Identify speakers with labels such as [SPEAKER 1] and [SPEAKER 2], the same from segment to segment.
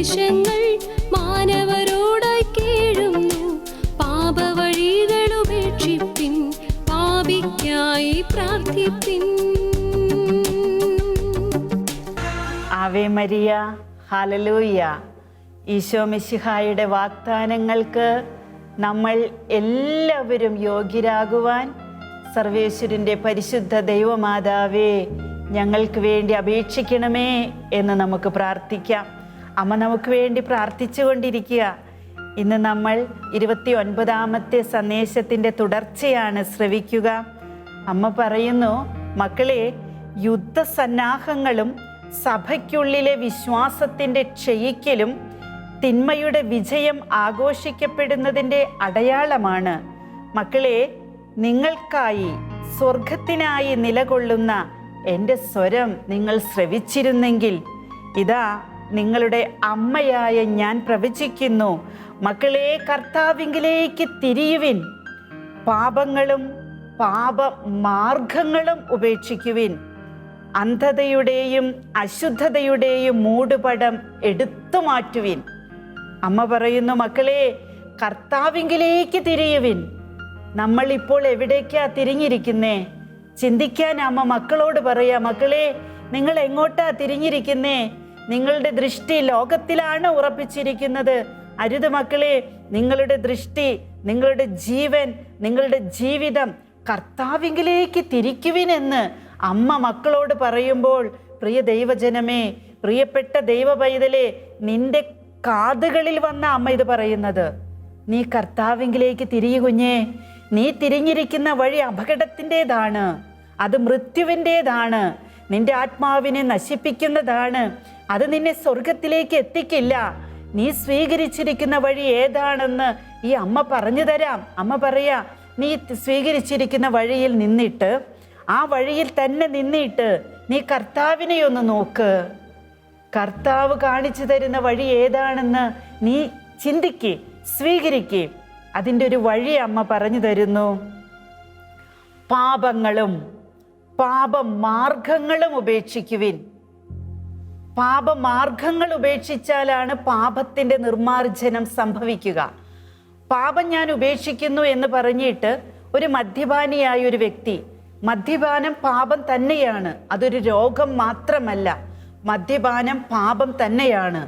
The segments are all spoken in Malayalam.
[SPEAKER 1] ഉപദേശങ്ങൾ മാനവരോടായി കേഴുന്നു. പാപവഴികൾ ഉപേക്ഷിപ്പിൻ പാപിക്കായി പ്രാർത്ഥിപ്പിൻ.
[SPEAKER 2] ആവേ മരിയ ഹാലലൂയ ഈശോ മിശിഹായുടെ വാഗ്ദാനങ്ങൾക്ക് നമ്മൾ എല്ലാവരും യോഗ്യരാകുവാൻ സർവേശ്വരന്റെ പരിശുദ്ധ ദൈവമാതാവേ ഞങ്ങൾക്ക് വേണ്ടി അപേക്ഷിക്കണമേ എന്ന് നമുക്ക് പ്രാർത്ഥിക്കാം. അമ്മ നമുക്ക് വേണ്ടി പ്രാർത്ഥിച്ചു കൊണ്ടിരിക്കുക. ഇന്ന് നമ്മൾ ഇരുപത്തി ഒൻപതാമത്തെ സന്ദേശത്തിന്റെ തുടർച്ചയാണ് ശ്രവിക്കുക. അമ്മ പറയുന്നു മക്കളെ യുദ്ധസന്നാഹങ്ങളും സഭയ്ക്കുള്ളിലെ വിശ്വാസത്തിന്റെ ക്ഷയിക്കലും തിന്മയുടെ വിജയം ആഘോഷിക്കപ്പെടുന്നതിന്റെ അടയാളമാണ്. മക്കളെ നിങ്ങൾക്കായി സ്വർഗത്തിനായി നിലകൊള്ളുന്ന എന്റെ സ്വരം നിങ്ങൾ ശ്രവിച്ചിരുന്നെങ്കിൽ ഇതാ നിങ്ങളുടെ അമ്മയായ ഞാൻ പ്രവചിക്കുന്നു മക്കളെ കർത്താവിങ്കിലേക്ക് തിരിയുവിൻ. പാപങ്ങളും പാപ മാർഗങ്ങളും ഉപേക്ഷിക്കുവിൻ. അന്ധതയുടെയും അശുദ്ധതയുടെയും മൂടുപടം എടുത്തു മാറ്റുവിൻ. അമ്മ പറയുന്നു മക്കളെ കർത്താവിങ്കിലേക്ക് തിരിയുവിൻ. നമ്മൾ ഇപ്പോൾ എവിടേക്കാ തിരിഞ്ഞിരിക്കുന്നേ? ചിന്തിക്കാൻ അമ്മ മക്കളോട് പറയാ മക്കളെ നിങ്ങൾ എങ്ങോട്ടാ തിരിഞ്ഞിരിക്കുന്നേ? നിങ്ങളുടെ ദൃഷ്ടി ലോകത്തിലാണ് ഉറപ്പിച്ചിരിക്കുന്നത്. അരുത് മക്കളെ നിങ്ങളുടെ ദൃഷ്ടി നിങ്ങളുടെ ജീവൻ നിങ്ങളുടെ ജീവിതം കർത്താവിങ്കിലേക്ക് തിരിക്കുവിനെന്ന് അമ്മ മക്കളോട് പറയുമ്പോൾ പ്രിയ ദൈവജനമേ പ്രിയപ്പെട്ട ദൈവ പൈതലെ നിന്റെ കാതുകളിൽ വന്ന അമ്മ ഇത് പറയുന്നത്. നീ കർത്താവിങ്കിലേക്ക് തിരിയു കുഞ്ഞേ. നീ തിരിഞ്ഞിരിക്കുന്ന വഴി അപകടത്തിന്റെതാണ്. അത് മൃത്യുവിന്റെതാണ്. നിന്റെ ആത്മാവിനെ നശിപ്പിക്കുന്നതാണ്. അത് നിന്നെ സ്വർഗത്തിലേക്ക് എത്തിക്കില്ല. നീ സ്വീകരിച്ചിരിക്കുന്ന വഴി ഏതാണെന്ന് ഈ അമ്മ പറഞ്ഞു തരാം. അമ്മ പറയാ നീ സ്വീകരിച്ചിരിക്കുന്ന വഴിയിൽ നിന്നിട്ട് ആ വഴിയിൽ തന്നെ നിന്നിട്ട് നീ കർത്താവിനെ ഒന്ന് നോക്ക്. കർത്താവ് കാണിച്ചു തരുന്ന വഴി ഏതാണെന്ന് നീ ചിന്തിക്കേ സ്വീകരിക്കേ. അതിന്റെ ഒരു വഴി അമ്മ പറഞ്ഞു തരുന്നു. പാപങ്ങളും പാപമാർഗങ്ങളും ഉപേക്ഷിക്കുവിൻ. പാപമാർഗങ്ങൾ ഉപേക്ഷിച്ചാലാണ് പാപത്തിന്റെ നിർമാർജനം സംഭവിക്കുക. പാപം ഞാൻ ഉപേക്ഷിക്കുന്നു എന്ന് പറഞ്ഞിട്ട് ഒരു മദ്യപാനിയായ ഒരു വ്യക്തി മദ്യപാനം പാപം തന്നെയാണ് അതൊരു രോഗം മാത്രമല്ല മദ്യപാനം പാപം തന്നെയാണ്.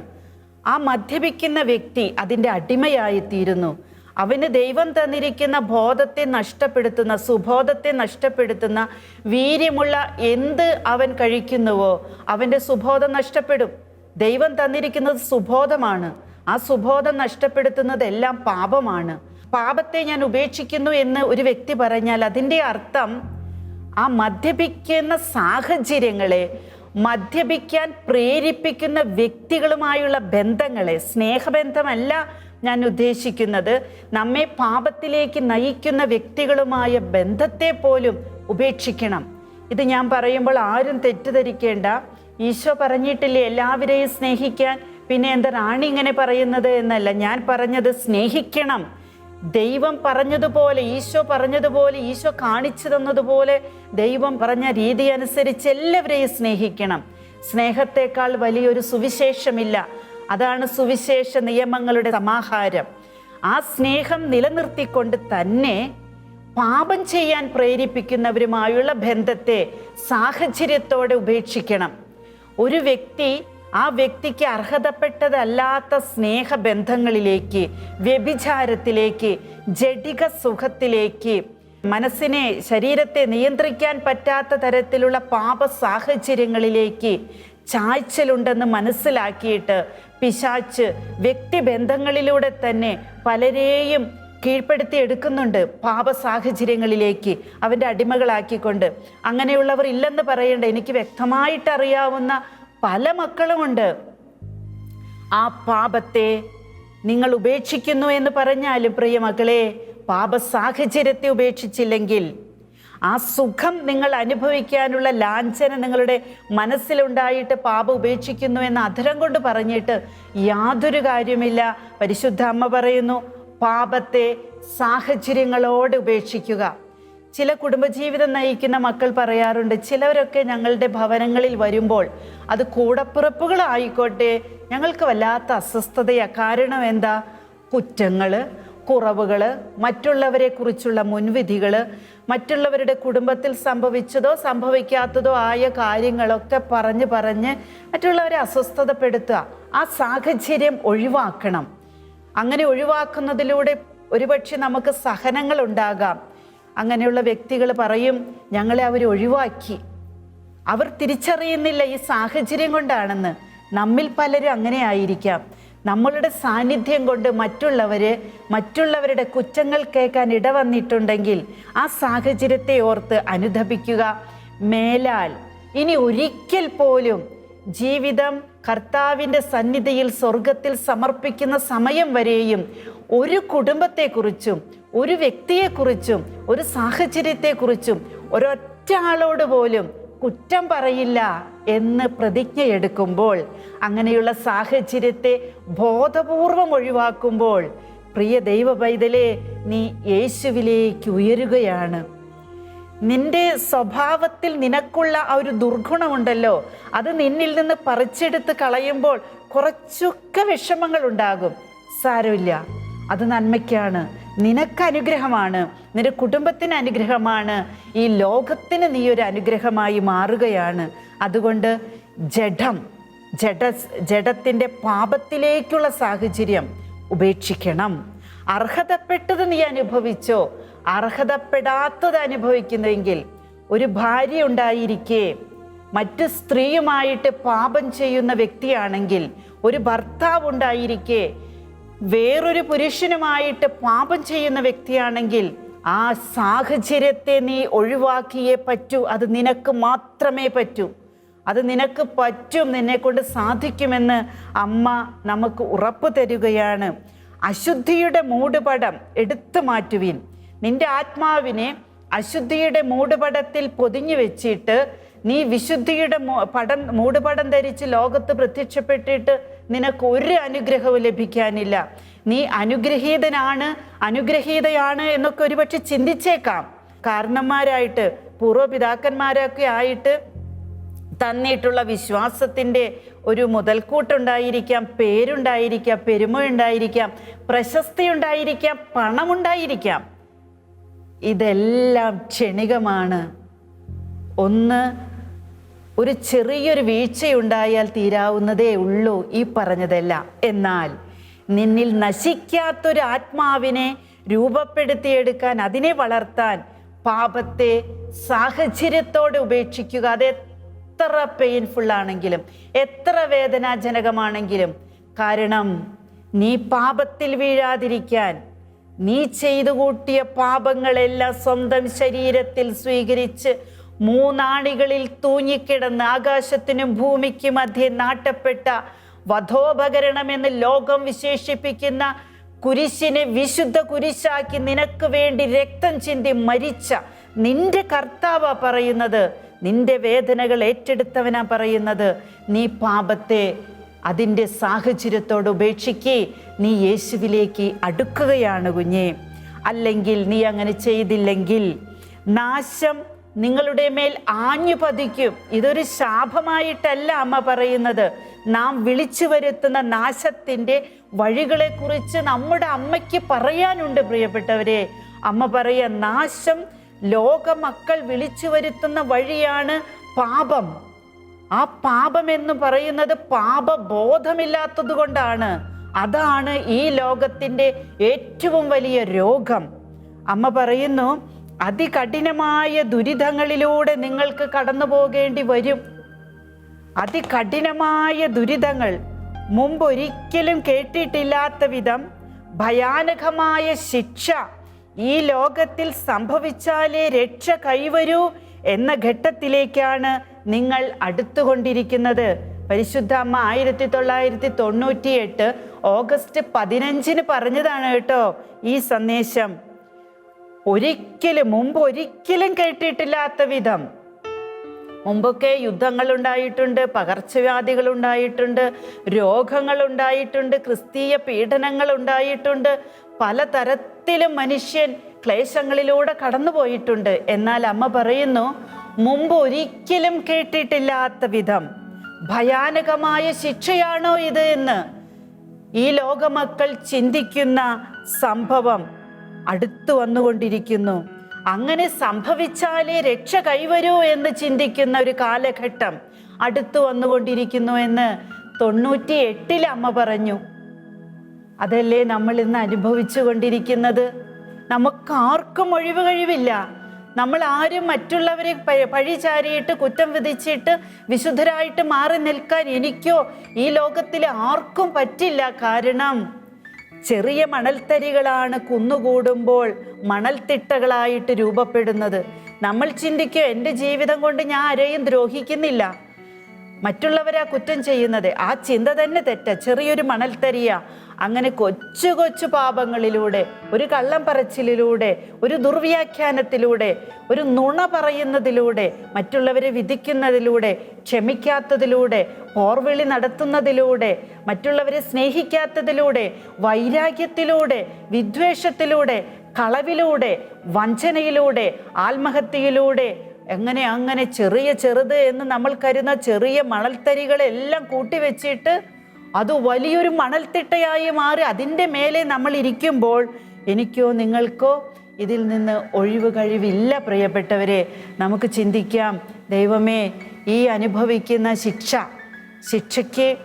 [SPEAKER 2] ആ മദ്യപിക്കുന്ന വ്യക്തി അതിന്റെ അടിമയായിത്തീരുന്നു. അവന് ദൈവം തന്നിരിക്കുന്ന ബോധത്തെ നഷ്ടപ്പെടുത്തുന്ന സുബോധത്തെ നഷ്ടപ്പെടുത്തുന്ന വീര്യമുള്ള എന്ത് അവൻ കഴിക്കുന്നുവോ അവന്റെ സുബോധം നഷ്ടപ്പെടും. ദൈവം തന്നിരിക്കുന്നത് സുബോധമാണ്. ആ സുബോധം നഷ്ടപ്പെടുത്തുന്നതെല്ലാം പാപമാണ്. പാപത്തെ ഞാൻ ഉപേക്ഷിക്കുന്നു എന്ന് ഒരു വ്യക്തി പറഞ്ഞാൽ അതിന്റെ അർത്ഥം ആ മദ്യപിക്കുന്ന സാഹചര്യങ്ങളെ മദ്യപിക്കാൻ പ്രേരിപ്പിക്കുന്ന വ്യക്തികളുമായുള്ള ബന്ധങ്ങളെ സ്നേഹബന്ധമല്ല ഞാൻ ഉദ്ദേശിക്കുന്നത് നമ്മെ പാപത്തിലേക്ക് നയിക്കുന്ന വ്യക്തികളുമായ ബന്ധത്തെ പോലും ഉപേക്ഷിക്കണം. ഇത് ഞാൻ പറയുമ്പോൾ ആരും തെറ്റിദ്ധരിക്കേണ്ട. ഈശോ പറഞ്ഞിട്ടില്ലേ എല്ലാവരെയും സ്നേഹിക്കാൻ. പിന്നെ എന്താ റാണി ഇങ്ങനെ പറയുന്നത് എന്നല്ല ഞാൻ പറഞ്ഞത് സ്നേഹിക്കണം. ദൈവം പറഞ്ഞതുപോലെ ഈശോ പറഞ്ഞതുപോലെ ഈശോ കാണിച്ചു തന്നതുപോലെ ദൈവം പറഞ്ഞ രീതി അനുസരിച്ച് എല്ലാവരെയും സ്നേഹിക്കണം. സ്നേഹത്തെക്കാൾ വലിയൊരു സുവിശേഷമില്ല. അതാണ് സുവിശേഷ നിയമങ്ങളുടെ സമാഹാരം. ആ സ്നേഹം നിലനിർത്തിക്കൊണ്ട് തന്നെ പാപം ചെയ്യാൻ പ്രേരിപ്പിക്കുന്നവരുമായുള്ള ബന്ധത്തെ സാഹചര്യത്തോടെ ഉപേക്ഷിക്കണം. ഒരു വ്യക്തി ആ വ്യക്തിക്ക് അർഹതപ്പെട്ടതല്ലാത്ത സ്നേഹബന്ധങ്ങളിലേക്ക് വ്യഭിചാരത്തിലേക്ക് ജഡിക സുഖത്തിലേക്ക് മനസ്സിനെ ശരീരത്തെ നിയന്ത്രിക്കാൻ പറ്റാത്ത തരത്തിലുള്ള പാപ സാഹചര്യങ്ങളിലേക്ക് ചായ്ച്ചലുണ്ടെന്ന് മനസ്സിലാക്കിയിട്ട് പിശാച്ച് വ്യക്തിബന്ധങ്ങളിലൂടെ തന്നെ പലരെയും കീഴ്പ്പെടുത്തി എടുക്കുന്നുണ്ട് പാപ സാഹചര്യങ്ങളിലേക്ക് അവന്റെ അടിമകളാക്കിക്കൊണ്ട്. അങ്ങനെയുള്ളവർ ഇല്ലെന്ന് പറയേണ്ട എനിക്ക് വ്യക്തമായിട്ട് അറിയാവുന്ന പല മക്കളുമുണ്ട്. ആ പാപത്തെ നിങ്ങൾ ഉപേക്ഷിക്കുന്നു എന്ന് പറഞ്ഞാലും പ്രിയ മക്കളെ പാപ സാഹചര്യത്തെ ഉപേക്ഷിച്ചില്ലെങ്കിൽ ആ സുഖം നിങ്ങൾ അനുഭവിക്കാനുള്ള ലാഞ്ചന നിങ്ങളുടെ മനസ്സിലുണ്ടായിട്ട് പാപ ഉപേക്ഷിക്കുന്നു എന്ന് അധരം കൊണ്ട് പറഞ്ഞിട്ട് യാതൊരു കാര്യമില്ല. പരിശുദ്ധ അമ്മ പറയുന്നു പാപത്തെ സാഹചര്യങ്ങളോട് ഉപേക്ഷിക്കുക. ചില കുടുംബജീവിതം നയിക്കുന്ന മക്കൾ പറയാറുണ്ട് ചിലവരൊക്കെ ഞങ്ങളുടെ ഭവനങ്ങളിൽ വരുമ്പോൾ അത് കൂടപ്പിറപ്പുകളായിക്കോട്ടെ ഞങ്ങൾക്ക് വല്ലാത്ത അസ്വസ്ഥതയാ. കാരണം എന്താ? കുറ്റങ്ങൾ കുറവുകൾ മറ്റുള്ളവരെക്കുറിച്ചുള്ള മുൻവിധികൾ മറ്റുള്ളവരുടെ കുടുംബത്തിൽ സംഭവിച്ചതോ സംഭവിക്കാത്തതോ ആയ കാര്യങ്ങളൊക്കെ പറഞ്ഞ് പറഞ്ഞ് മറ്റുള്ളവരെ അസ്വസ്ഥതപ്പെടുത്തുക. ആ സാഹചര്യം ഒഴിവാക്കണം. അങ്ങനെ ഒഴിവാക്കുന്നതിലൂടെ ഒരുപക്ഷെ നമുക്ക് സഹനങ്ങൾ ഉണ്ടാകാം. അങ്ങനെയുള്ള വ്യക്തികൾ പറയും ഞങ്ങളെ അവർ ഒഴിവാക്കി. അവർ തിരിച്ചറിയുന്നില്ല ഈ സാഹചര്യം കൊണ്ടാണെന്ന്. നമ്മിൽ പലരും അങ്ങനെ ആയിരിക്കാം. നമ്മളുടെ സാന്നിധ്യം കൊണ്ട് മറ്റുള്ളവർ മറ്റുള്ളവരുടെ കുറ്റങ്ങൾ കേൾക്കാൻ ഇടവന്നിട്ടുണ്ടെങ്കിൽ ആ സാഹചര്യത്തെ ഓർത്ത് അനുധപിക്കുക മേലാൽ ഇനി ഒരിക്കൽ പോലും ജീവിതം കർത്താവിന്റെ സന്നിധിയിൽ സ്വർഗത്തിൽ സമർപ്പിക്കുന്ന സമയം വരെയും ഒരു കുടുംബത്തെക്കുറിച്ചും ഒരു വ്യക്തിയെക്കുറിച്ചും ഒരു സാഹചര്യത്തെക്കുറിച്ചും ഒരൊറ്റ ആളോട് പോലും കുറ്റം പറയില്ല എന്ന് പ്രതിജ്ഞയെടുക്കുമ്പോൾ അങ്ങനെയുള്ള സാഹചര്യത്തെ ബോധപൂർവം ഒഴിവാക്കുമ്പോൾ പ്രിയ ദൈവ പൈതലേ നീ യേശുവിലേക്ക് ഉയരുകയാണ്. നിന്റെ സ്വഭാവത്തിൽ നിനക്കുള്ള ആ ഒരു ദുർഗുണമുണ്ടല്ലോ. അത് നിന്നിൽ നിന്ന് പറിച്ചെടുത്ത് കളയുമ്പോൾ കുറച്ചൊക്കെ വിഷമങ്ങൾ ഉണ്ടാകും. സാരമില്ല. അത് നന്മയ്ക്കാണ്. നിനക്ക് അനുഗ്രഹമാണ് നിന്റെ കുടുംബത്തിന് അനുഗ്രഹമാണ്. ഈ ലോകത്തിന് നീ ഒരു അനുഗ്രഹമായി മാറുകയാണ്. അതുകൊണ്ട് ജഡം ജഡ ജഡത്തിന്റെ പാപത്തിലേക്കുള്ള സാഹചര്യം ഉപേക്ഷിക്കണം. അർഹതപ്പെട്ടത് നീ അനുഭവിച്ചോ? അർഹതപ്പെടാത്തത് അനുഭവിക്കുന്നെങ്കിൽ ഒരു ഭാര്യ ഉണ്ടായിരിക്കെ. മറ്റ് സ്ത്രീയുമായിട്ട് പാപം ചെയ്യുന്ന വ്യക്തിയാണെങ്കിൽ ഒരു ഭർത്താവ് ഉണ്ടായിരിക്കെ. വേറൊരു പുരുഷനുമായിട്ട് പാപം ചെയ്യുന്ന വ്യക്തിയാണെങ്കിൽ ആ സാഹചര്യത്തെ നീ ഒഴിവാക്കിയേ പറ്റൂ. അത് നിനക്ക് മാത്രമേ പറ്റൂ. അത് നിനക്ക് പറ്റും. നിന്നെ കൊണ്ട് സാധിക്കുമെന്ന് അമ്മ നമുക്ക് ഉറപ്പ് തരുകയാണ്. അശുദ്ധിയുടെ മൂടുപടം എടുത്തു മാറ്റുവിൻ. നിന്റെ ആത്മാവിനെ അശുദ്ധിയുടെ മൂടുപടത്തിൽ പൊതിഞ്ഞു വെച്ചിട്ട് നീ വിശുദ്ധിയുടെ പടം മൂടുപടം ധരിച്ച് ലോകത്ത് പ്രത്യക്ഷപ്പെട്ടിട്ട് നിനക്ക് ഒരു അനുഗ്രഹവും ലഭിക്കാനില്ല. നീ അനുഗ്രഹീതനാണ് അനുഗ്രഹീതയാണ് എന്നൊക്കെ ഒരുപക്ഷെ ചിന്തിച്ചേക്കാം. കാരണന്മാരായിട്ട് പൂർവപിതാക്കന്മാരൊക്കെ ആയിട്ട് തന്നിട്ടുള്ള വിശ്വാസത്തിന്റെ ഒരു മുതൽക്കൂട്ടുണ്ടായിരിക്കാം പേരുണ്ടായിരിക്കാം പെരുമയുണ്ടായിരിക്കാം പ്രശസ്തി ഉണ്ടായിരിക്കാം പണമുണ്ടായിരിക്കാം. ഇതെല്ലാം ക്ഷണികമാണ്. ഒന്ന് ഒരു ചെറിയൊരു വീഴ്ചയുണ്ടായാൽ തീരാവുന്നതേ ഉള്ളൂ ഈ പറഞ്ഞതെല്ലാം. എന്നാൽ നിന്നിൽ നശിക്കാത്തൊരു ആത്മാവിനെ രൂപപ്പെടുത്തിയെടുക്കാൻ അതിനെ വളർത്താൻ പാപത്തെ സാഹചര്യത്തോടെ ഉപേക്ഷിക്കുക അത് എത്ര പെയിൻഫുൾ ആണെങ്കിലും എത്ര വേദനാജനകമാണെങ്കിലും. കാരണം നീ പാപത്തിൽ വീഴാതിരിക്കാൻ നീ ചെയ്തു കൂട്ടിയ പാപങ്ങളെല്ലാം സ്വന്തം ശരീരത്തിൽ സ്വീകരിച്ച് മൂന്നാണികളിൽ തൂങ്ങിക്കിടന്ന് ആകാശത്തിനും ഭൂമിക്കും മധ്യേ നാട്ടപ്പെട്ട വധോപകരണമെന്ന് ലോകം വിശേഷിപ്പിക്കുന്ന കുരിശിനെ വിശുദ്ധ കുരിശാക്കി നിനക്ക് വേണ്ടി രക്തം ചിന്തി മരിച്ച നിന്റെ കർത്താവ പറയുന്നത്. നിന്റെ വേദനകൾ ഏറ്റെടുത്തവനാ പറയുന്നത്. നീ പാപത്തെ അതിന്റെ സാഹചര്യത്തോട് ഉപേക്ഷിക്ക് നീ യേശുവിലേക്ക് അടുക്കുകയാണ് കുഞ്ഞേ. അല്ലെങ്കിൽ നീ അങ്ങനെ ചെയ്തില്ലെങ്കിൽ നാശം നിങ്ങളുടെ മേൽ ആഞ്ഞു പതിക്കും. ഇതൊരു ശാപമായിട്ടല്ല അമ്മ പറയുന്നത്. നാം വിളിച്ചു വരുത്തുന്ന നാശത്തിന്റെ വഴികളെക്കുറിച്ച് നമ്മുടെ അമ്മയ്ക്ക് പറയാനുണ്ട് പ്രിയപ്പെട്ടവരെ. അമ്മ പറയുക നാശം ലോകമക്കൾ വിളിച്ചു വരുത്തുന്ന വഴിയാണ് പാപം. ആ പാപം എന്ന് പറയുന്നത് പാപബോധമില്ലാത്തത് കൊണ്ടാണ്. അതാണ് ഈ ലോകത്തിന്റെ ഏറ്റവും വലിയ രോഗം. അമ്മ പറയുന്നു അതികഠിനമായ ദുരിതങ്ങളിലൂടെ നിങ്ങൾക്ക് കടന്നു പോകേണ്ടി വരും. അതികഠിനമായ ദുരിതങ്ങൾ മുമ്പൊരിക്കലും കേട്ടിട്ടില്ലാത്ത വിധം ഭയാനകമായ ശിക്ഷ ഈ ലോകത്തിൽ സംഭവിച്ചാലേ രക്ഷ കൈവരൂ എന്ന ഘട്ടത്തിലേക്കാണ് നിങ്ങൾ അടുത്തുകൊണ്ടിരിക്കുന്നത്. പരിശുദ്ധ അമ്മ ആയിരത്തി തൊള്ളായിരത്തി തൊണ്ണൂറ്റി എട്ട് ഓഗസ്റ്റ് പതിനഞ്ചിന് പറഞ്ഞതാണ് കേട്ടോ ഈ സന്ദേശം. ഒരിക്കലും മുമ്പ് ഒരിക്കലും കേട്ടിട്ടില്ലാത്ത വിധം. മുമ്പൊക്കെ യുദ്ധങ്ങൾ ഉണ്ടായിട്ടുണ്ട് പകർച്ചവ്യാധികൾ ഉണ്ടായിട്ടുണ്ട് രോഗങ്ങൾ ഉണ്ടായിട്ടുണ്ട് ക്രിസ്തീയ പീഡനങ്ങൾ ഉണ്ടായിട്ടുണ്ട് പലതരത്തിലും മനുഷ്യൻ ക്ലേശങ്ങളിലൂടെ കടന്നുപോയിട്ടുണ്ട്. എന്നാൽ അമ്മ പറയുന്നു മുമ്പ് ഒരിക്കലും കേട്ടിട്ടില്ലാത്ത വിധം. ഭയാനകമായ ശിക്ഷയാണോ ഇത് എന്ന് ഈ ലോകമക്കൾ ചിന്തിക്കുന്ന സംഭവം. അടുത്തു വന്നുകൊണ്ടിരിക്കുന്നു. അങ്ങനെ സംഭവിച്ചാലേ രക്ഷ കൈവരൂ എന്ന് ചിന്തിക്കുന്ന ഒരു കാലഘട്ടം അടുത്തു വന്നുകൊണ്ടിരിക്കുന്നു എന്ന് തൊണ്ണൂറ്റി എട്ടിൽ അമ്മ പറഞ്ഞു. അതല്ലേ നമ്മൾ ഇന്ന് അനുഭവിച്ചു കൊണ്ടിരിക്കുന്നത്? നമുക്ക് ആർക്കും ഒഴിവ് കഴിവില്ല. നമ്മൾ ആരും മറ്റുള്ളവരെ പഴി ചാരിയിട്ട് കുറ്റം വിധിച്ചിട്ട് വിശുദ്ധരായിട്ട് മാറി നിൽക്കാൻ എനിക്കോ ഈ ലോകത്തിലെ ആർക്കും പറ്റില്ല. കാരണം ചെറിയ മണൽത്തരികളാണ് കുന്നുകൂടുമ്പോൾ മണൽത്തിട്ടകളായിട്ട് രൂപപ്പെടുന്നത്. നമ്മൾ ചിന്തിക്കും എന്റെ ജീവിതം കൊണ്ട് ഞാൻ ആരെയും ദ്രോഹിക്കുന്നില്ല. മറ്റുള്ളവരാ കുറ്റം ചെയ്യുന്നത്. ആ ചിന്ത തന്നെ തെറ്റ. ചെറിയൊരു മണൽത്തരിയ. അങ്ങനെ കൊച്ചു കൊച്ചു പാപങ്ങളിലൂടെ ഒരു കള്ളം പറച്ചിലിലൂടെ ഒരു ദുർവ്യാഖ്യാനത്തിലൂടെ ഒരു നുണ പറയുന്നതിലൂടെ മറ്റുള്ളവരെ വിധിക്കുന്നതിലൂടെ ക്ഷമിക്കാത്തതിലൂടെ പോർവിളി നടത്തുന്നതിലൂടെ മറ്റുള്ളവരെ സ്നേഹിക്കാത്തതിലൂടെ വൈരാഗ്യത്തിലൂടെ വിദ്വേഷത്തിലൂടെ കളവിലൂടെ വഞ്ചനയിലൂടെ ആത്മഹത്യയിലൂടെ എങ്ങനെ അങ്ങനെ ചെറിയ ചെറുത് എന്ന് നമ്മൾ കരുതുന്ന ചെറിയ മണൽത്തരികളെല്ലാം കൂട്ടിവെച്ചിട്ട് അത് വലിയൊരു മണൽത്തിട്ടയായി മാറി അതിന്റെ മേലെ നമ്മൾ ഇരിക്കുമ്പോൾ എനിക്കോ നിങ്ങൾക്കോ ഇതിൽ നിന്ന് ഒഴിവ് കഴിവില്ല പ്രിയപ്പെട്ടവരെ. നമുക്ക് ചിന്തിക്കാം ദൈവമേ ഈ അനുഭവിക്കുന്ന ശിക്ഷ ശിക്ഷയ്ക്ക്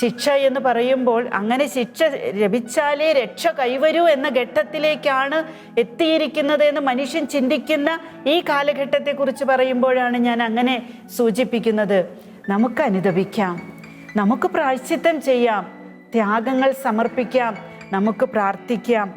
[SPEAKER 2] ശിക്ഷ എന്ന് പറയുമ്പോൾ അങ്ങനെ ശിക്ഷ ലഭിച്ചാലേ രക്ഷ കൈവരൂ എന്ന ഘട്ടത്തിലേക്കാണ് എത്തിയിരിക്കുന്നത് എന്ന് മനുഷ്യൻ ചിന്തിക്കുന്ന ഈ കാലഘട്ടത്തെക്കുറിച്ച് പറയുമ്പോഴാണ് ഞാൻ അങ്ങനെ സൂചിപ്പിക്കുന്നത്. നമുക്ക് അനുദപിക്കാം. നമുക്ക് പ്രായശ്ചിത്തം ചെയ്യാം. ത്യാഗങ്ങൾ സമർപ്പിക്കാം. നമുക്ക് പ്രാർത്ഥിക്കാം.